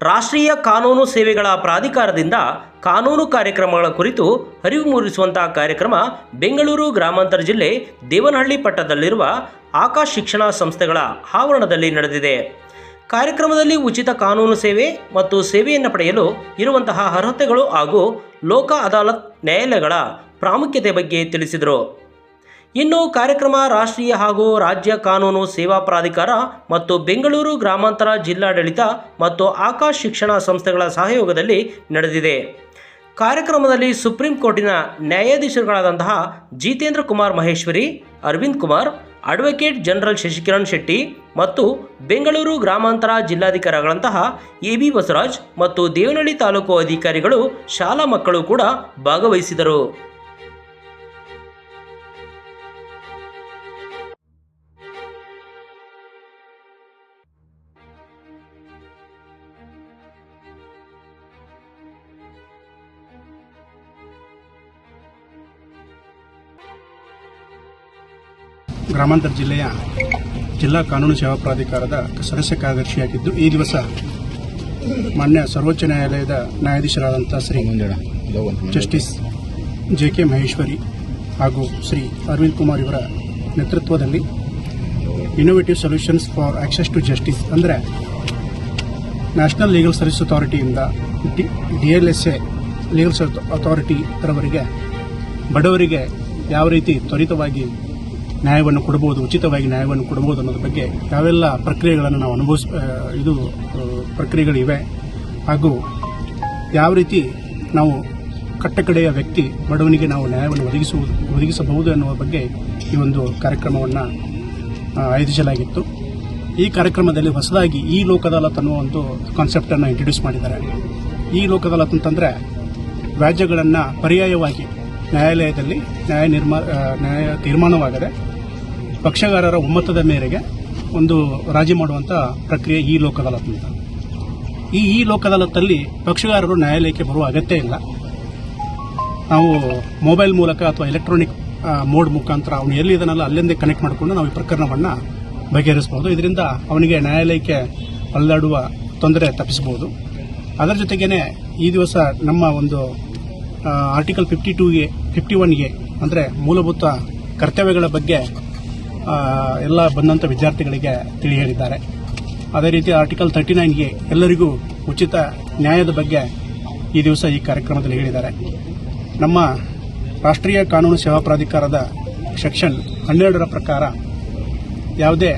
ರಾಷ್ಟ್ರೀಯ ಕಾನೂನು ಸೇವೆಗಳ ಪ್ರಾಧಿಕಾರದಿಂದ ಕಾನೂನು ಕಾರ್ಯಕ್ರಮಗಳ ಕುರಿತು ಅರಿವು ಮೂಡಿಸುವಂತಹ ಕಾರ್ಯಕ್ರಮ ಬೆಂಗಳೂರು ಗ್ರಾಮಾಂತರ ಜಿಲ್ಲೆ ದೇವನಹಳ್ಳಿ ಪಟ್ಟದಲ್ಲಿರುವ ಆಕಾಶ್ ಶಿಕ್ಷಣ ಸಂಸ್ಥೆಗಳ ಆವರಣದಲ್ಲಿ ನಡೆದಿದೆ. ಕಾರ್ಯಕ್ರಮದಲ್ಲಿ ಉಚಿತ ಕಾನೂನು ಸೇವೆ ಮತ್ತು ಸೇವೆಯನ್ನು ಪಡೆಯಲು ಇರುವಂತಹ ಅರ್ಹತೆಗಳು ಹಾಗೂ ಲೋಕ ಅದಾಲತ್ ನ್ಯಾಯಾಲಯಗಳ ಪ್ರಾಮುಖ್ಯತೆ ಬಗ್ಗೆ ತಿಳಿಸಿದರು. ಇನ್ನು ಕಾರ್ಯಕ್ರಮ ರಾಷ್ಟ್ರೀಯ ಹಾಗೂ ರಾಜ್ಯ ಕಾನೂನು ಸೇವಾ ಪ್ರಾಧಿಕಾರ ಮತ್ತು ಬೆಂಗಳೂರು ಗ್ರಾಮಾಂತರ ಜಿಲ್ಲಾಡಳಿತ ಮತ್ತು ಆಕಾಶ್ ಶಿಕ್ಷಣ ಸಂಸ್ಥೆಗಳ ಸಹಯೋಗದಲ್ಲಿ ನಡೆದಿದೆ. ಕಾರ್ಯಕ್ರಮದಲ್ಲಿ ಸುಪ್ರೀಂ ಕೋರ್ಟಿನ ನ್ಯಾಯಾಧೀಶರುಗಳಾದಂತಹ ಜಿತೇಂದ್ರ ಕುಮಾರ್ ಮಹೇಶ್ವರಿ, ಅರವಿಂದ್ ಕುಮಾರ್ ಅಡ್ವೊಕೇಟ್ ಜನರಲ್ ಶಶಿಕಿರಣ್ ಶೆಟ್ಟಿ ಮತ್ತು ಬೆಂಗಳೂರು ಗ್ರಾಮಾಂತರ ಜಿಲ್ಲಾಧಿಕಾರಿಗಳಂತಹ ಎ ಬಿ ಬಸವರಾಜ್ ಮತ್ತು ದೇವನಹಳ್ಳಿ ತಾಲೂಕು ಅಧಿಕಾರಿಗಳು ಶಾಲಾ ಮಕ್ಕಳು ಕೂಡ ಭಾಗವಹಿಸಿದರು. ಗ್ರಾಮಾಂತರ ಜಿಲ್ಲೆಯ ಜಿಲ್ಲಾ ಕಾನೂನು ಸೇವಾ ಪ್ರಾಧಿಕಾರದ ಸದಸ್ಯ ಕಾರ್ಯದರ್ಶಿಯಾಗಿದ್ದು, ಈ ದಿವಸ ಮಾನ್ಯ ಸರ್ವೋಚ್ಚ ನ್ಯಾಯಾಲಯದ ನ್ಯಾಯಾಧೀಶರಾದಂಥ Shri justice J K Maheshwari ಹಾಗೂ ಶ್ರೀ ಅರವಿಂದ್ ಕುಮಾರ್ ಇವರ ನೇತೃತ್ವದಲ್ಲಿ innovative solutions for access to justice ಅಂದರೆ national legal service ಅಥಾರಿಟಿಯಿಂದ D D L S A legal service authority ರವರಿಗೆ ಬಡವರಿಗೆ ಯಾವ ರೀತಿ ತ್ವರಿತವಾಗಿ ನ್ಯಾಯವನ್ನು ಕೊಡಬಹುದು, ಉಚಿತವಾಗಿ ನ್ಯಾಯವನ್ನು ಕೊಡಬಹುದು ಅನ್ನೋದ್ರ ಬಗ್ಗೆ ಯಾವೆಲ್ಲ ಪ್ರಕ್ರಿಯೆಗಳನ್ನು ನಾವು ಅನುಭವಿಸ ಇದು ಪ್ರಕ್ರಿಯೆಗಳಿವೆ. ಹಾಗೂ ಯಾವ ರೀತಿ ನಾವು ಕಟ್ಟಕಡೆಯ ವ್ಯಕ್ತಿ, ಬಡವನಿಗೆ ನಾವು ನ್ಯಾಯವನ್ನು ಒದಗಿಸುವುದು, ಒದಗಿಸಬಹುದು ಎನ್ನುವ ಬಗ್ಗೆ ಈ ಒಂದು ಕಾರ್ಯಕ್ರಮವನ್ನು ಆಯೋಜಿಸಲಾಗಿತ್ತು. ಈ ಕಾರ್ಯಕ್ರಮದಲ್ಲಿ ಹೊಸದಾಗಿ ಈ ಲೋಕದಾಲತ್ ಅನ್ನುವ ಒಂದು ಕಾನ್ಸೆಪ್ಟನ್ನು ಇಂಟ್ರೊಡ್ಯೂಸ್ ಮಾಡಿದ್ದಾರೆ. ಈ ಲೋಕದಾಲತ್ ಅಂತಂದರೆ ವ್ಯಾಜ್ಯಗಳನ್ನು ಪರ್ಯಾಯವಾಗಿ ನ್ಯಾಯಾಲಯದಲ್ಲಿ ನ್ಯಾಯ ನಿರ್ಮಾ ನ್ಯಾಯ ತೀರ್ಮಾನವಾಗದೆ ಪಕ್ಷಗಾರರ ಒಮ್ಮತದ ಮೇರೆಗೆ ಒಂದು ರಾಜಿ ಮಾಡುವಂಥ ಪ್ರಕ್ರಿಯೆ ಈ ಲೋಕ ಅಂತ ಈ ಈ ಲೋಕ ಪಕ್ಷಗಾರರು ನ್ಯಾಯಾಲಯಕ್ಕೆ ಬರುವ ಅಗತ್ಯ ಇಲ್ಲ. ನಾವು ಮೊಬೈಲ್ ಮೂಲಕ ಅಥವಾ ಎಲೆಕ್ಟ್ರಾನಿಕ್ ಮೋಡ್ ಮುಖಾಂತರ ಅವನು ಎಲ್ಲಿದ್ದಾನಲ್ಲ ಅಲ್ಲಿಂದೇ ಕನೆಕ್ಟ್ ಮಾಡಿಕೊಂಡು ನಾವು ಈ ಪ್ರಕರಣವನ್ನು ಬಗೆಹರಿಸಬಹುದು. ಇದರಿಂದ ಅವನಿಗೆ ನ್ಯಾಯಾಲಯಕ್ಕೆ ಅಲ್ಲಾಡುವ ತೊಂದರೆ ತಪ್ಪಿಸಬಹುದು. ಅದರ ಜೊತೆಗೇನೆ ಈ ದಿವಸ ನಮ್ಮ ಒಂದು ಆರ್ಟಿಕಲ್ ಫಿಫ್ಟಿ ಟೂಗೆ ಫಿಫ್ಟಿ ಒನ್ಗೆ ಅಂದರೆ ಮೂಲಭೂತ ಕರ್ತವ್ಯಗಳ ಬಗ್ಗೆ ಎಲ್ಲ ಬಂದಂಥ ವಿದ್ಯಾರ್ಥಿಗಳಿಗೆ ತಿಳಿ ಹೇಳಿದ್ದಾರೆ ಅದೇ ರೀತಿ ಆರ್ಟಿಕಲ್ ತರ್ಟಿ ನೈನ್ಗೆ ಎಲ್ಲರಿಗೂ ಉಚಿತ ನ್ಯಾಯದ ಬಗ್ಗೆ ಈ ದಿವಸ ಈ ಕಾರ್ಯಕ್ರಮದಲ್ಲಿ ಹೇಳಿದ್ದಾರೆ. ನಮ್ಮ ರಾಷ್ಟ್ರೀಯ ಕಾನೂನು ಸೇವಾ ಪ್ರಾಧಿಕಾರದ ಸೆಕ್ಷನ್ ಹನ್ನೆರಡರ ಪ್ರಕಾರ ಯಾವುದೇ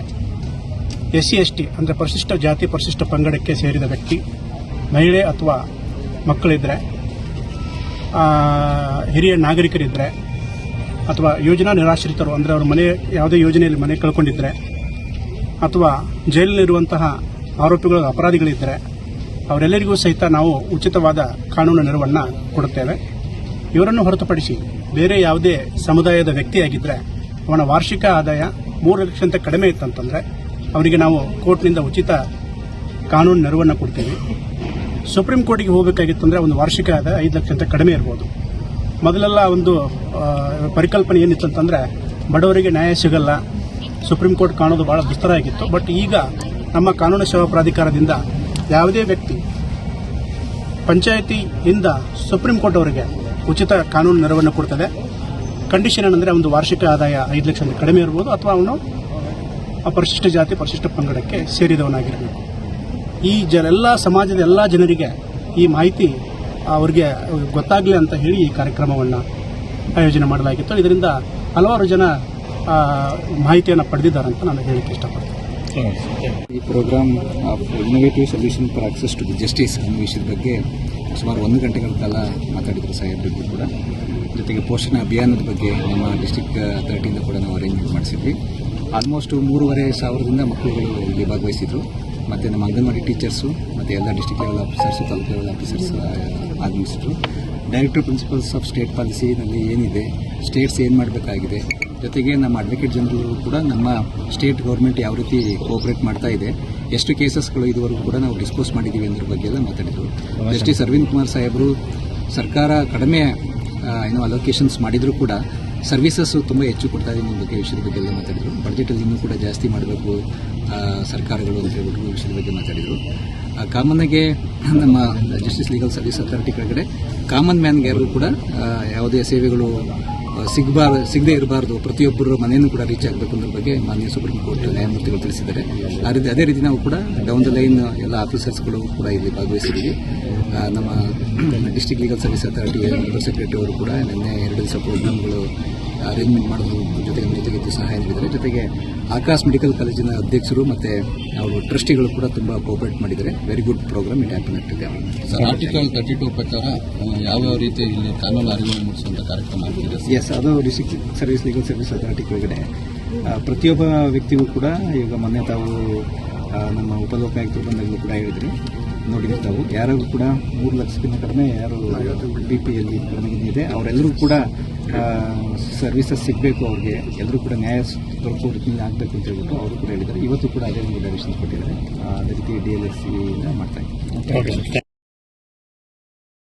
ಎಸ್ ಸಿ ಎಸ್ ಟಿ ಅಂದರೆ ಪರಿಶಿಷ್ಟ ಜಾತಿ ಪರಿಶಿಷ್ಟ ಪಂಗಡಕ್ಕೆ ಸೇರಿದ ವ್ಯಕ್ತಿ ಮಹಿಳೆ ಅಥವಾ ಮಕ್ಕಳಿದ್ದರೆ ಆ, ಹಿರಿಯ ನಾಗರಿಕರಿದ್ದರೆ ಅಥವಾ ಯೋಜನಾ ನಿರಾಶ್ರಿತರು, ಅಂದರೆ ಅವರು ಮನೆ, ಯಾವುದೇ ಯೋಜನೆಯಲ್ಲಿ ಮನೆ ಕಳ್ಕೊಂಡಿದ್ದರೆ ಅಥವಾ ಜೈಲಿನಲ್ಲಿರುವಂತಹ ಆರೋಪಿಗಳು, ಅಪರಾಧಿಗಳಿದ್ದರೆ, ಅವರೆಲ್ಲರಿಗೂ ಸಹಿತ ನಾವು ಉಚಿತವಾದ ಕಾನೂನು ನೆರವನ್ನು ಕೊಡುತ್ತೇವೆ. ಇವರನ್ನು ಹೊರತುಪಡಿಸಿ ಬೇರೆ ಯಾವುದೇ ಸಮುದಾಯದ ವ್ಯಕ್ತಿಯಾಗಿದ್ದರೆ ಅವನ ವಾರ್ಷಿಕ ಆದಾಯ ಮೂರು ಲಕ್ಷಕ್ಕಿಂತ ಕಡಿಮೆ ಇತ್ತಂತಂದರೆ ಅವರಿಗೆ ನಾವು ಕೋರ್ಟ್ನಿಂದ ಉಚಿತ ಕಾನೂನು ನೆರವನ್ನು ಕೊಡ್ತೀವಿ. ಸುಪ್ರೀಂ ಕೋರ್ಟಿಗೆ ಹೋಗಬೇಕಾಗಿತ್ತು ಅಂದರೆ ಒಂದು ವಾರ್ಷಿಕ ಆದಾಯ ಐದು ಲಕ್ಷಕ್ಕಿಂತ ಕಡಿಮೆ ಇರ್ಬೋದು. ಮೊದಲೆಲ್ಲ ಒಂದು ಪರಿಕಲ್ಪನೆ ಏನಿತ್ತು ಅಂತಂದರೆ ಬಡವರಿಗೆ ನ್ಯಾಯ ಸಿಗಲ್ಲ. ಸುಪ್ರೀಂ ಕೋರ್ಟ್ ಕಾಣೋದು ಭಾಳ ದುಸ್ತರ ಆಗಿತ್ತು. ಬಟ್ ಈಗ ನಮ್ಮ ಕಾನೂನು ಸೇವಾ ಪ್ರಾಧಿಕಾರದಿಂದ ಯಾವುದೇ ವ್ಯಕ್ತಿ ಪಂಚಾಯಿತಿಯಿಂದ ಸುಪ್ರೀಂ ಕೋರ್ಟ್ ಅವರಿಗೆ ಉಚಿತ ಕಾನೂನು ನೆರವನ್ನು ಕೊಡ್ತದೆ. ಕಂಡೀಷನ್ ಏನಂದರೆ ಒಂದು ವಾರ್ಷಿಕ ಆದಾಯ ಐದು ಲಕ್ಷ ಕಡಿಮೆ ಇರ್ಬೋದು, ಅಥವಾ ಅವನು ಪರಿಶಿಷ್ಟ ಜಾತಿ ಪರಿಶಿಷ್ಟ ಪಂಗಡಕ್ಕೆ ಸೇರಿದವನಾಗಿರಬೇಕು. ಈ ಜ ಸಮಾಜದ ಎಲ್ಲ ಜನರಿಗೆ ಈ ಮಾಹಿತಿ ಅವರಿಗೆ ಗೊತ್ತಾಗಲಿ ಅಂತ ಹೇಳಿ ಈ ಕಾರ್ಯಕ್ರಮವನ್ನು ಆಯೋಜನೆ ಮಾಡಲಾಗಿತ್ತು. ಇದರಿಂದ ಹಲವಾರು ಜನ ಮಾಹಿತಿಯನ್ನು ಪಡೆದಿದ್ದಾರೆ ಅಂತ ನಾನು ಹೇಳಕ್ಕೆ ಇಷ್ಟಪಡ್ತೀನಿ. ಈ programme of innovative solution for access to justice ಅನ್ನೋ ವಿಷಯದ ಬಗ್ಗೆ ಸುಮಾರು ಒಂದು ಗಂಟೆಗಳ ಕಾಲ ಮಾತಾಡಿದರು ಸಾಹೇಬ್ರಿಗೂ ಕೂಡ. ಜೊತೆಗೆ ಪೋಷಣ ಅಭಿಯಾನದ ಬಗ್ಗೆ ನಮ್ಮ ಡಿಸ್ಟಿಕ್ ಅಥಾರಿಟಿಯಿಂದ ಕೂಡ ನಾವು ಅರೇಂಜ್ಮೆಂಟ್ ಮಾಡಿಸಿದ್ವಿ. ಆಲ್ಮೋಸ್ಟ್ ಮೂರುವರೆ ಸಾವಿರದಿಂದ ಮಕ್ಕಳುಗಳು ಇಲ್ಲಿ ಭಾಗವಹಿಸಿದ್ರು. ಮತ್ತು ನಮ್ಮ ಅಂಗನವಾಡಿ ಟೀಚರ್ಸು ಮತ್ತು ಎಲ್ಲ district level officers taluk level officers ಆಗಮಿಸಿದ್ರು. Director principals of state ಪಾಲಿಸಿನಲ್ಲಿ ಏನಿದೆ ಸ್ಟೇಟ್ಸ್ ಏನು ಮಾಡಬೇಕಾಗಿದೆ ಜೊತೆಗೆ ನಮ್ಮ ಅಡ್ವೊಕೇಟ್ ಜನರಲ್ ಕೂಡ ನಮ್ಮ ಸ್ಟೇಟ್ ಗೌರ್ಮೆಂಟ್ ಯಾವ ರೀತಿ ಕೋಆಪರೇಟ್ ಮಾಡ್ತಾ ಇದೆ ಎಷ್ಟು ಕೇಸಸ್ಗಳು ಇದುವರೆಗೂ ಕೂಡ ನಾವು ಡಿಸ್ಪೋಸ್ ಮಾಡಿದ್ದೀವಿ ಅನ್ನೋದ್ರ ಬಗ್ಗೆ ಎಲ್ಲ ಮಾತಾಡಿದರು. ಜಸ್ಟಿಸ್ ಅರವಿಂದ್ ಕುಮಾರ್ ಸಾಹೇಬರು ಸರ್ಕಾರ ಕಡಿಮೆ ಏನೋ ಅಲೋಕೇಶನ್ಸ್ ಮಾಡಿದರೂ ಕೂಡ ಸರ್ವಿಸಸ್ ತುಂಬ ಹೆಚ್ಚು ಕೊಡ್ತಾ ಇದೆ ನಿಮ್ಮ ಬಗ್ಗೆ ವಿಷಯದ ಬಗ್ಗೆ ಎಲ್ಲ ಮಾತಾಡಿದರು. ಬಡ್ಜೆಟಲ್ಲಿ ಇನ್ನೂ ಕೂಡ ಜಾಸ್ತಿ ಮಾಡಬೇಕು ಸರ್ಕಾರಗಳು ಅಂತ ಹೇಳ್ಬಿಟ್ಟು ವಿಷಯದ ಬಗ್ಗೆ ಮಾತಾಡಿದರು. ಕಾಮನ್ಗೆ ನಮ್ಮ ಜಸ್ಟಿಸ್ ಲೀಗಲ್ ಸರ್ವಿಸ್ ಅಥಾರಿಟಿ ಕೆಳಗಡೆ ಕಾಮನ್ ಮ್ಯಾನ್ಗೆ ಯಾರಿಗೂ ಕೂಡ ಯಾವುದೇ ಸೇವೆಗಳು ಸಿಗಬಾರ, ಸಿಗದೇ ಇರಬಾರ್ದು. ಪ್ರತಿಯೊಬ್ಬರ ಮನೆಯನ್ನು ಕೂಡ ರೀಚ್ ಆಗಬೇಕು ಅನ್ನೋ ಬಗ್ಗೆ ಮಾನ್ಯ ಸುಪ್ರೀಂ ಕೋರ್ಟ್ ನ್ಯಾಯಮೂರ್ತಿಗಳು ತಿಳಿಸಿದ್ದಾರೆ. ಅದೇ ರೀತಿ ನಾವು ಕೂಡ ಡೌನ್ ದ ಲೈನ್ ಎಲ್ಲ ಆಫೀಸರ್ಸ್ಗಳು ಕೂಡ ಇಲ್ಲಿ ಭಾಗವಹಿಸಿದ್ದೀವಿ. ನಮ್ಮ district legal service authority member secretary ಅವರು ಕೂಡ ನಿನ್ನೆ ಎರಡು ದಿವಸ ಪ್ರೋಗ್ರಾಮ್ಗಳು ಅರೇಂಜ್ಮೆಂಟ್ ಮಾಡೋದ್ರ ಜೊತೆಗೆ ಜೊತೆಗೆ ಸಹಾಯ ನೀಡಿದ್ದಾರೆ. ಜೊತೆಗೆ ಆಕಾಶ್ ಮೆಡಿಕಲ್ ಕಾಲೇಜಿನ ಅಧ್ಯಕ್ಷರು ಮತ್ತು ಅವರು ಟ್ರಸ್ಟಿಗಳು ಕೂಡ ತುಂಬ ಕೋಪರೇಟ್ ಮಾಡಿದ್ದಾರೆ. Very good programme it happen ಆಗ್ತಿದೆ ಸರ್ ಆರ್ಟಿಕಲ್ ತರ್ಟಿ ಟು ಪ್ರಕಾರ ಯಾವ್ಯಾವ ರೀತಿ ಇಲ್ಲಿ ಕಾನೂನು ಅರಿವು ಮೂಡಿಸುವಂಥ ಕಾರ್ಯಕ್ರಮ ಆಗಿದೆ ಎಸ್ ಅದು district service legal service authority ಕೆಳಗಡೆ ಪ್ರತಿಯೊಬ್ಬ ವ್ಯಕ್ತಿಗೂ ಕೂಡ ಈಗ ಮೊನ್ನೆ ತಾವು ನಮ್ಮ ಉಪಲೋಕಾಯುಕ್ತರು ಬಂದಾಗಲೂ ಕೂಡ ಹೇಳಿದ್ರಿ. ನೋಡಿದ್ರೆ ತಾವು ಯಾರಿಗೂ ಕೂಡ ಮೂರು ಲಕ್ಷಕ್ಕಿಂತ ಕಡಿಮೆ ಯಾರು ಬಿ ಪಿ ಎಲ್ ಕಡಿಮೆ ಇದೆ. ಅವರೆಲ್ಲರೂ ಕೂಡ ಸರ್ವಿಸಸ್ ಸಿಗಬೇಕು ಅವ್ರಿಗೆ. ಎಲ್ಲರೂ ಕೂಡ ನ್ಯಾಯ ದೊರಕೋ ರೀತಿಯಲ್ಲಿ ಆಗಬೇಕು ಅಂತ ಹೇಳ್ಬಿಟ್ಟು ಅವರು ಕೂಡ ಹೇಳಿದ್ದಾರೆ. ಇವತ್ತು ಕೂಡ ಅದೇ ಒಂದು ಡೈರೆಕ್ಷನ್ ಕೊಟ್ಟಿದ್ದಾರೆ. ಅದೇ ರೀತಿ ಡಿ ಎಲ್ ಎಸ್ ಸಿ ಮಾಡ್ತಾ